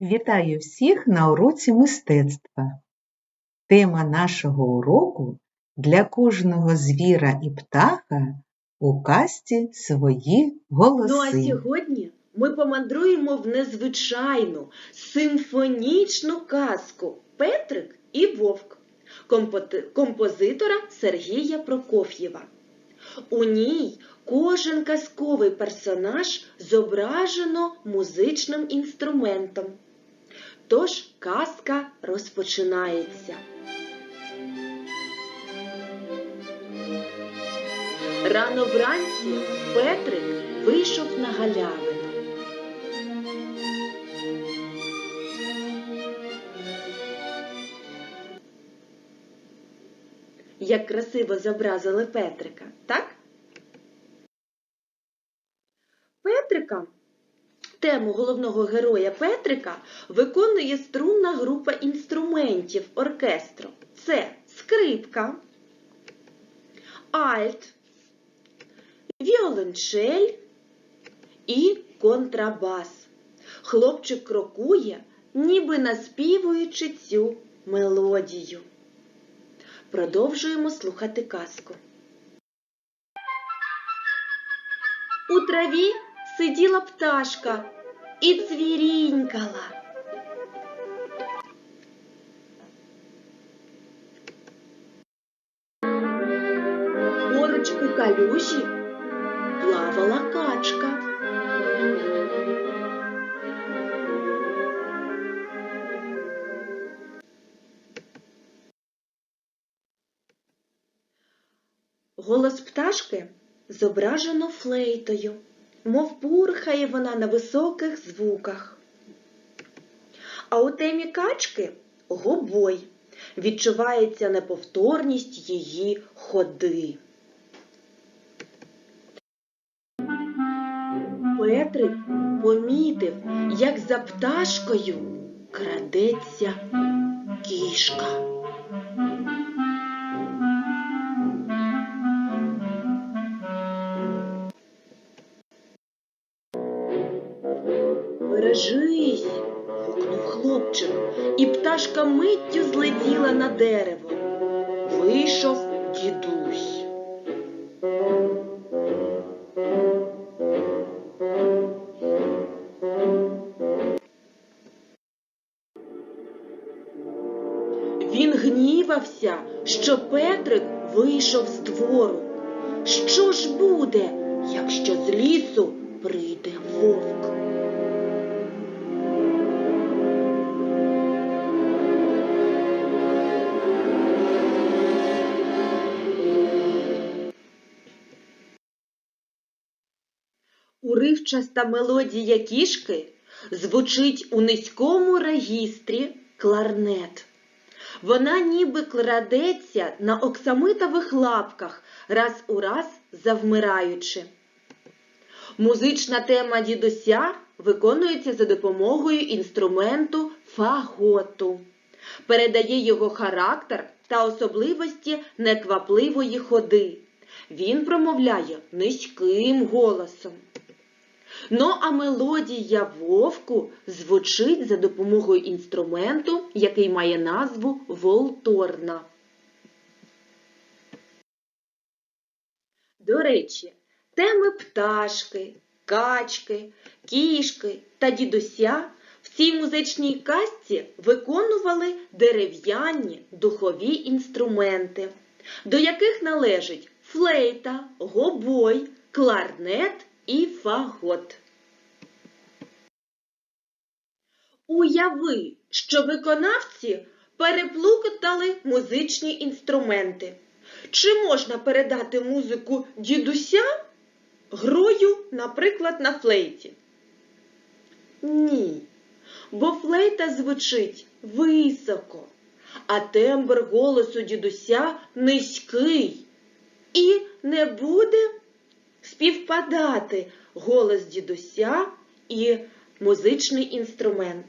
Вітаю всіх на уроці мистецтва. Тема нашого уроку для кожного звіра і птаха у казці свої голоси. Ну а сьогодні ми помандруємо в незвичайну симфонічну казку Петрик і Вовк композитора Сергія Прокоф'єва. У ній кожен казковий персонаж зображено музичним інструментом. Тож казка розпочинається. Рано вранці Петрик вийшов на галявину. Як красиво зобразили Петрика, так? Петрика, тему головного героя Петрика виконує струнна група інструментів оркестру. Це скрипка, альт, віолончель і контрабас. Хлопчик крокує, ніби наспівуючи цю мелодію. Продовжуємо слухати казку. У траві сиділа пташка і цвірінькала. Поруч у калюжі плавала качка. Голос пташки зображено флейтою, мов бурхає вона на високих звуках. А у темі качки гобой відчувається неповторність її ходи. Петрик помітив, як за пташкою крадеться кішка. Бережись, гукнув хлопчик, і пташка миттю злетіла на дерево. Вийшов дідусь. Він гнівався, що Петрик вийшов з двору. Що ж буде, якщо з лісу прийде вовк? Уривчаста мелодія кішки звучить у низькому регістрі кларнет. Вона ніби кладеться на оксамитових лапках, раз у раз завмираючи. Музична тема дідуся виконується за допомогою інструменту фаготу, передає його характер та особливості неквапливої ходи. Він промовляє низьким голосом. Ну а мелодія вовку звучить за допомогою інструменту, який має назву волторна. До речі, теми пташки, качки, кішки та дідуся в цій музичній казці виконували дерев'яні духові інструменти, до яких належать флейта, гобой, кларнет і фагот. Уяви, що виконавці переплутали музичні інструменти. Чи можна передати музику дідуся грою, наприклад, на флейті? Ні, бо флейта звучить високо, а тембр голосу дідуся низький. І не буде співпадати голос дідуся і музичний інструмент.